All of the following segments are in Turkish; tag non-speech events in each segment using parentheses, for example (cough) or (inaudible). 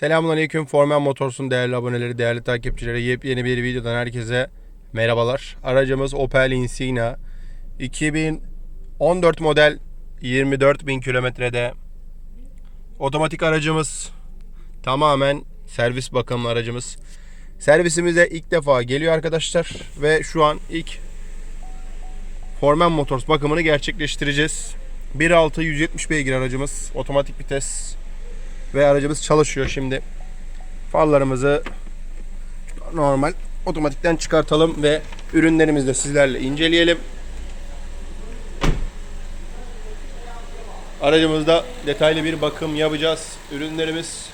Selamünaleyküm Formen Motors'un değerli aboneleri, değerli takipçileri. Yepyeni bir videodan herkese merhabalar. Aracımız Opel Insignia 2014 model 24.000 kilometrede. Otomatik aracımız tamamen servis bakımlı aracımız. Servisimize ilk defa geliyor arkadaşlar ve şu an ilk Formen Motors bakımını gerçekleştireceğiz. 1.6 170 beygir aracımız. Otomatik vites ve aracımız çalışıyor şimdi. Farlarımızı normal otomatikten çıkartalım ve ürünlerimizi de sizlerle inceleyelim. Aracımızda detaylı bir bakım yapacağız. Ürünlerimiz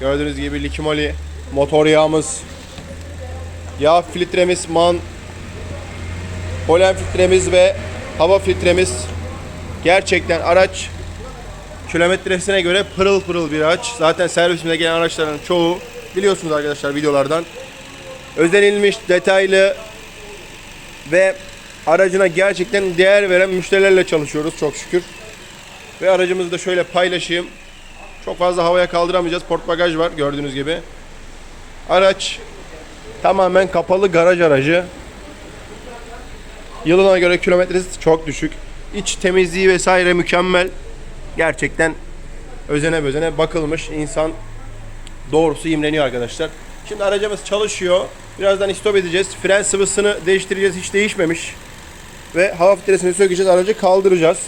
gördüğünüz gibi Likimoli motor yağımız, yağ filtremiz, man, polen filtremiz ve hava filtremiz. Gerçekten araç kilometresine göre pırıl pırıl bir araç. Zaten servisimize gelen araçların çoğu biliyorsunuz arkadaşlar videolardan. Özenilmiş, detaylı ve aracına gerçekten değer veren müşterilerle çalışıyoruz çok şükür. Ve aracımızı da şöyle paylaşayım. Çok fazla havaya kaldıramayacağız. Port bagaj var gördüğünüz gibi. Araç tamamen kapalı garaj aracı. Yılına göre kilometresi çok düşük. İç temizliği vesaire mükemmel. Gerçekten özene bezene bakılmış. insan doğrusu imreniyor arkadaşlar. Şimdi aracımız çalışıyor. Birazdan istop edeceğiz. Fren sıvısını değiştireceğiz. Hiç değişmemiş. Ve hava filtresini sökeceğiz. Aracı kaldıracağız.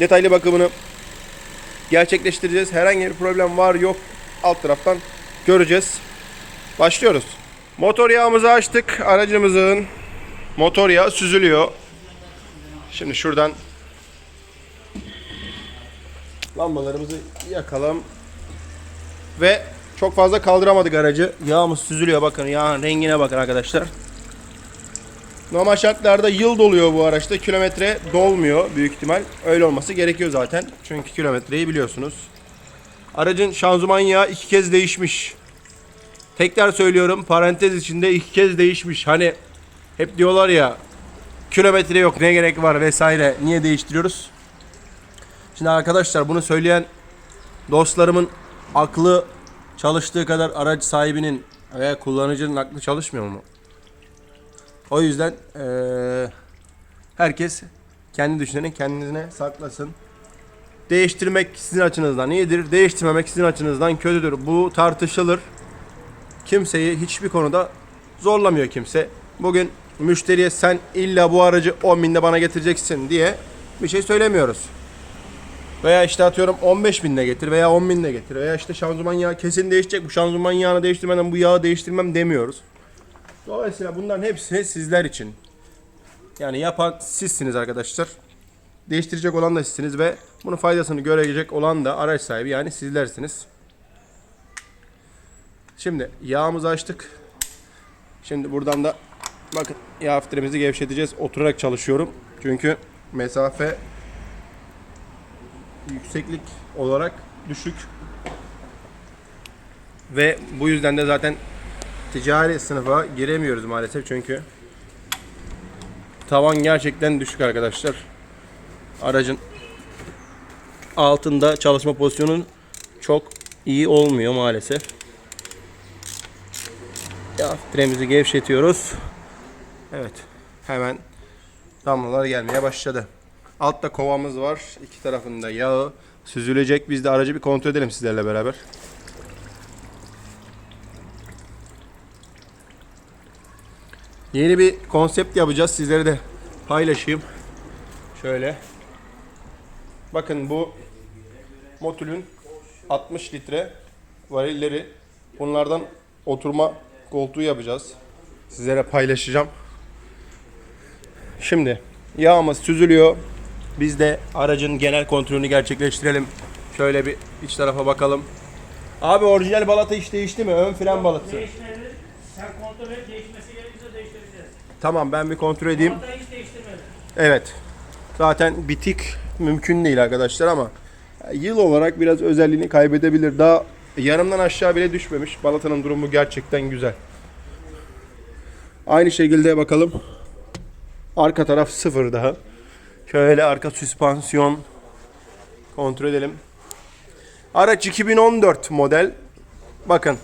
Detaylı bakımını gerçekleştireceğiz. Herhangi bir problem var yok. Alt taraftan göreceğiz. Başlıyoruz. Motor yağımızı açtık. Aracımızın motor yağı süzülüyor. Şimdi şuradan lambalarımızı yakalım. Ve çok fazla kaldıramadık aracı. Yağımız süzülüyor bakın. Yağın rengine bakın arkadaşlar. Normal şartlarda yıl doluyor bu araçta. Kilometre dolmuyor büyük ihtimal. Öyle olması gerekiyor zaten. Çünkü kilometreyi biliyorsunuz. Aracın şanzıman yağı iki kez değişmiş. Tekrar söylüyorum parantez içinde iki kez değişmiş. Hani hep diyorlar ya kilometre yok ne gerek var vesaire niye değiştiriyoruz? Şimdi arkadaşlar bunu söyleyen dostlarımın aklı çalıştığı kadar araç sahibinin veya kullanıcının aklı çalışmıyor mu? O yüzden eee, herkes kendi düşüneni kendine saklasın. Değiştirmek sizin açınızdan iyidir, değiştirmemek sizin açınızdan kötüdür. Bu tartışılır. Kimseyi hiçbir konuda zorlamıyor kimse. Bugün müşteriye sen illa bu aracı 10 binde bana getireceksin diye bir şey söylemiyoruz. Veya işte atıyorum 15 binde getir veya 10 binde getir veya işte şanzıman yağı kesin değişecek bu şanzıman yağını değiştirmeden bu yağı değiştirmem demiyoruz. Dolayısıyla bunların hepsi sizler için. Yani yapan sizsiniz arkadaşlar. Değiştirecek olan da sizsiniz ve bunun faydasını görecek olan da araç sahibi yani sizlersiniz. Şimdi yağımızı açtık. Şimdi buradan da bakın yağ filtremizi gevşeteceğiz. Oturarak çalışıyorum. Çünkü mesafe yükseklik olarak düşük. Ve bu yüzden de zaten ticari sınıfa giremiyoruz maalesef çünkü tavan gerçekten düşük arkadaşlar. Aracın altında çalışma pozisyonu çok iyi olmuyor maalesef. Yağ filtremizi gevşetiyoruz. Evet. Hemen damlalar gelmeye başladı. Altta kovamız var. İki tarafında yağı süzülecek. Biz de aracı bir kontrol edelim sizlerle beraber. Yeni bir konsept yapacağız. Sizlere de paylaşayım. Şöyle. Bakın bu Motul'ün 60 litre varilleri. Bunlardan oturma koltuğu yapacağız. Sizlere paylaşacağım. Şimdi yağımız süzülüyor. Biz de aracın genel kontrolünü gerçekleştirelim. Şöyle bir iç tarafa bakalım. Abi orijinal balata hiç değişti mi? Ön fren balatası. Değişmedi. Sen kontrol et, değişmesi gerekirse değiştireceğiz. Tamam ben bir kontrol edeyim. Hiç değiştirmedi. Evet. Zaten bitik mümkün değil arkadaşlar ama yıl olarak biraz özelliğini kaybedebilir. Daha yarımdan aşağı bile düşmemiş. Balatanın durumu gerçekten güzel. Aynı şekilde bakalım. Arka taraf sıfır daha. Şöyle arka süspansiyon kontrol edelim. Araç 2014 model. bakın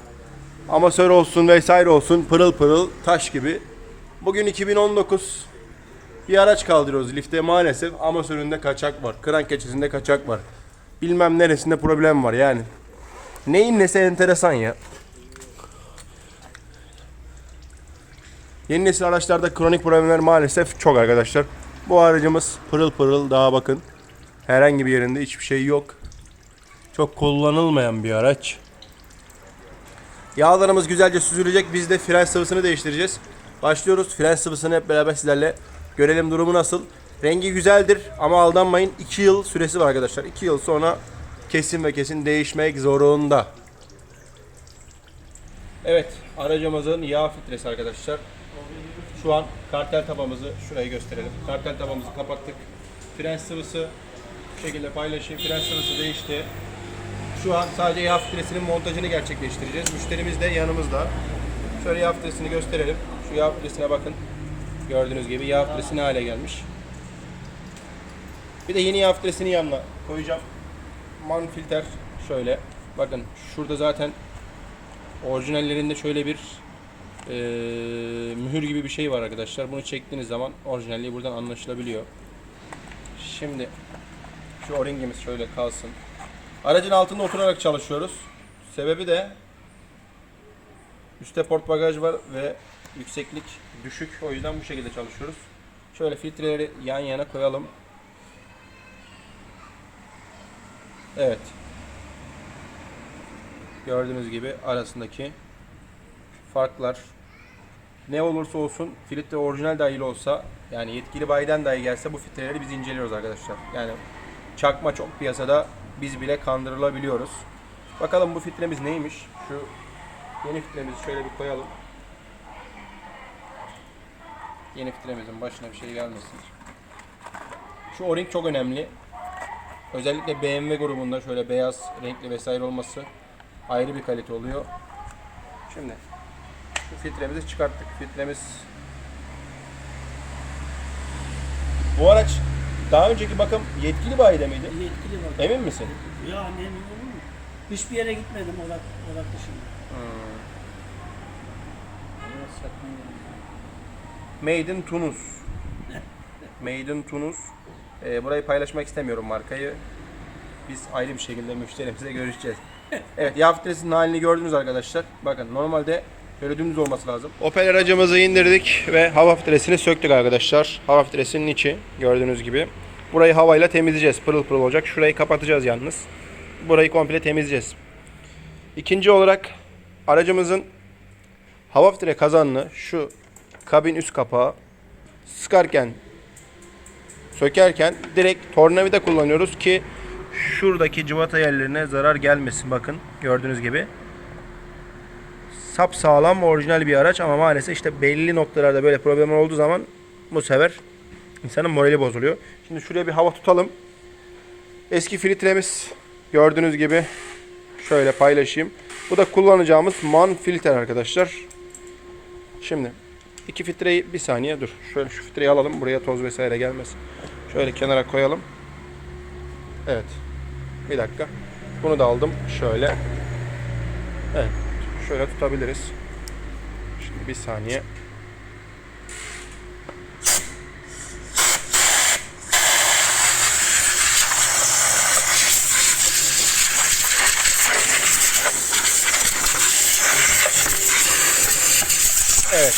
amasör olsun vesaire olsun pırıl pırıl taş gibi. Bugün 2019 bir araç kaldırıyoruz lifte maalesef amasöründe kaçak var. Kran keçesinde kaçak var. Bilmem neresinde problem var yani. Neyin nesi enteresan ya. Yeni nesil araçlarda kronik problemler maalesef çok arkadaşlar. Bu aracımız pırıl pırıl daha bakın. Herhangi bir yerinde hiçbir şey yok. Çok kullanılmayan bir araç. Yağlarımız güzelce süzülecek. Biz de fren sıvısını değiştireceğiz. Başlıyoruz. Fren sıvısını hep beraber sizlerle görelim durumu nasıl. Rengi güzeldir ama aldanmayın. 2 yıl süresi var arkadaşlar. 2 yıl sonra kesin ve kesin değişmek zorunda. Evet, aracımızın yağ filtresi arkadaşlar. Şu an kartel tabamızı şurayı gösterelim. Kartel tabamızı kapattık. Fren sıvısı bu şekilde paylaşayım. Fren sıvısı değişti. Şu an sadece yağ filtresinin montajını gerçekleştireceğiz. Müşterimiz de yanımızda. Şöyle yağ filtresini gösterelim. Şu yağ filtresine bakın. Gördüğünüz gibi yağ filtresi ne hale gelmiş. Bir de yeni yağ filtresini yanına koyacağım. Man filter şöyle. Bakın şurada zaten orijinallerinde şöyle bir eee, mühür gibi bir şey var arkadaşlar. Bunu çektiğiniz zaman orijinalliği buradan anlaşılabiliyor. Şimdi şu o-ringimiz şöyle kalsın. Aracın altında oturarak çalışıyoruz. Sebebi de üstte port bagaj var ve yükseklik düşük. O yüzden bu şekilde çalışıyoruz. Şöyle filtreleri yan yana koyalım. Evet. Gördüğünüz gibi arasındaki farklar ne olursa olsun filtre orijinal dahil olsa yani yetkili bayiden dahi gelse bu filtreleri biz inceliyoruz arkadaşlar. Yani çakma çok piyasada biz bile kandırılabiliyoruz. Bakalım bu filtremiz neymiş? Şu yeni filtremizi şöyle bir koyalım. Yeni filtremizin başına bir şey gelmesin. Şu o-ring çok önemli. Özellikle BMW grubunda şöyle beyaz renkli vesaire olması ayrı bir kalite oluyor. Şimdi filtremizi çıkarttık. Filtremiz Bu araç daha önceki bakım yetkili bayide miydi? Yetkili bak. Emin misin? Ya ne emin olur mu? Hiçbir yere gitmedim Orak, Orak dışında. Biraz sakın Made in Tunus. (laughs) Made in Tunus. Ee, burayı paylaşmak istemiyorum markayı. Biz ayrı bir şekilde müşterimize görüşeceğiz. (laughs) Evet yağ filtresinin halini gördünüz arkadaşlar. Bakın normalde böyle olması lazım. Opel aracımızı indirdik ve hava filtresini söktük arkadaşlar. Hava filtresinin içi gördüğünüz gibi. Burayı havayla temizleyeceğiz. Pırıl pırıl olacak. Şurayı kapatacağız yalnız. Burayı komple temizleyeceğiz. İkinci olarak aracımızın hava filtre kazanını şu kabin üst kapağı sıkarken sökerken direkt tornavida kullanıyoruz ki şuradaki cıvata yerlerine zarar gelmesin bakın gördüğünüz gibi sap sağlam orijinal bir araç ama maalesef işte belli noktalarda böyle problemler olduğu zaman bu sefer insanın morali bozuluyor. Şimdi şuraya bir hava tutalım. Eski filtremiz gördüğünüz gibi şöyle paylaşayım. Bu da kullanacağımız man filtre arkadaşlar. Şimdi iki filtreyi bir saniye dur. Şöyle şu filtreyi alalım. Buraya toz vesaire gelmesin. Şöyle kenara koyalım. Evet. Bir dakika. Bunu da aldım. Şöyle. Evet. Şöyle tutabiliriz. Şimdi bir saniye. Evet.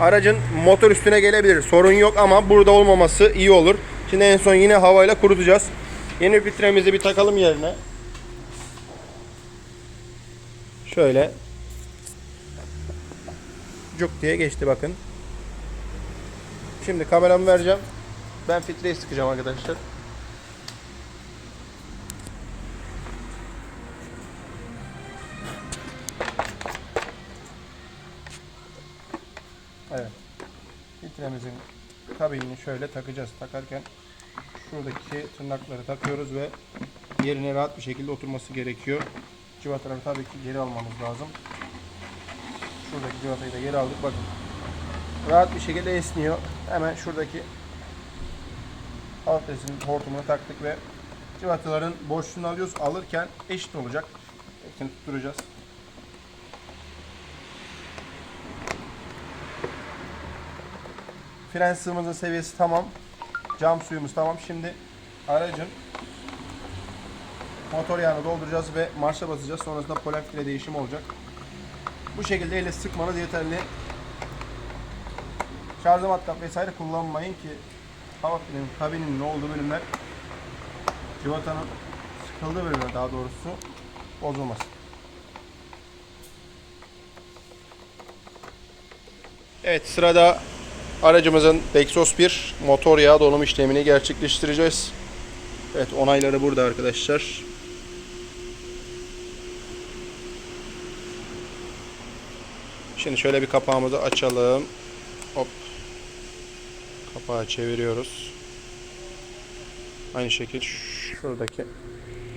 Aracın motor üstüne gelebilir. Sorun yok ama burada olmaması iyi olur. Şimdi en son yine havayla kurutacağız. Yeni filtremizi bir takalım yerine. Şöyle. Cuk diye geçti bakın. Şimdi kameramı vereceğim. Ben filtreyi sıkacağım arkadaşlar. Evet. Filtremizin kabinini şöyle takacağız. Takarken şuradaki tırnakları takıyoruz ve yerine rahat bir şekilde oturması gerekiyor. Civataları tabii ki geri almamız lazım. Şuradaki civatayı da geri aldık. Bakın. Rahat bir şekilde esniyor. Hemen şuradaki alt desinin hortumunu taktık ve civataların boşluğunu alıyoruz. Alırken eşit olacak. Hepsini tutturacağız. Fren sığımızın seviyesi tamam. Cam suyumuz tamam. Şimdi aracın motor yağını dolduracağız ve marşa basacağız. Sonrasında polen file değişimi olacak. Bu şekilde elle sıkmanız yeterli. Şarj matkap vesaire kullanmayın ki hava filinin, kabinin olduğu bölümler civatanın sıkıldığı bölümler daha doğrusu bozulmasın. Evet sırada aracımızın Dexos 1 motor yağı dolum işlemini gerçekleştireceğiz. Evet onayları burada arkadaşlar. Şimdi şöyle bir kapağımızı açalım. Hop. Kapağı çeviriyoruz. Aynı şekil şuradaki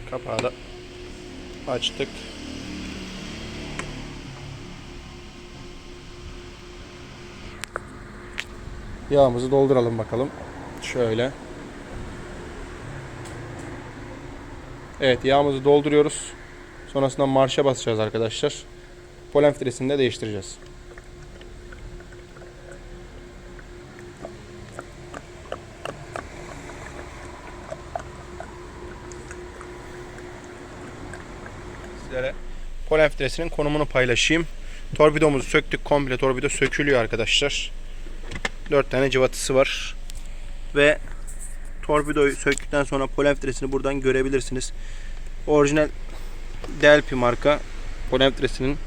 kapağı da açtık. Yağımızı dolduralım bakalım. Şöyle. Evet yağımızı dolduruyoruz. Sonrasında marşa basacağız arkadaşlar. Polen filtresini de değiştireceğiz. Sizlere polen filtresinin konumunu paylaşayım. Torpidomuzu söktük. Komple torpido sökülüyor arkadaşlar. 4 tane cıvatısı var. Ve torpidoyu söktükten sonra polen filtresini buradan görebilirsiniz. Orijinal Delphi marka polen filtresinin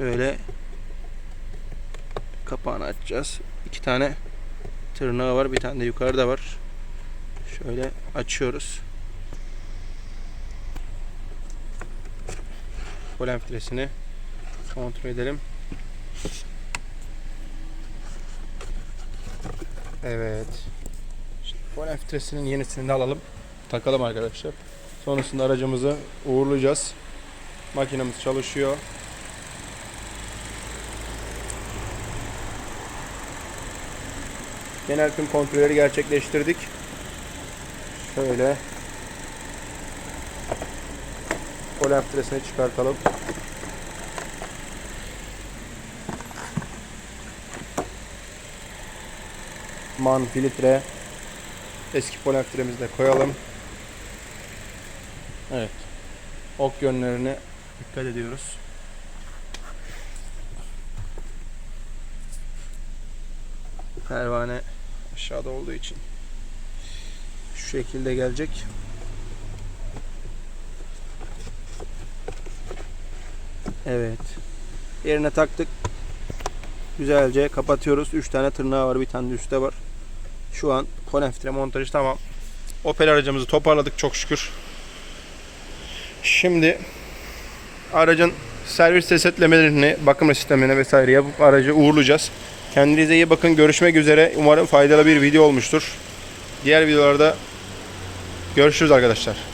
şöyle kapağını açacağız. İki tane tırnağı var. Bir tane de yukarıda var. Şöyle açıyoruz. Polen filtresini kontrol edelim. Evet. Şimdi polen filtresinin yenisini de alalım. Takalım arkadaşlar. Sonrasında aracımızı uğurlayacağız. Makinemiz çalışıyor. Genel tüm kontrolleri gerçekleştirdik. Şöyle polen filtresini çıkartalım. man filtre eski polen filtremizi de koyalım. Evet. Ok yönlerine dikkat ediyoruz. Pervane aşağıda olduğu için şu şekilde gelecek. Evet. Yerine taktık. Güzelce kapatıyoruz. 3 tane tırnağı var. Bir tane de üstte var. Şu an polen filtre montajı tamam. Opel aracımızı toparladık çok şükür. Şimdi aracın servis resetlemelerini, bakım sistemine vesaire yapıp aracı uğurlayacağız. Kendinize iyi bakın. Görüşmek üzere. Umarım faydalı bir video olmuştur. Diğer videolarda görüşürüz arkadaşlar.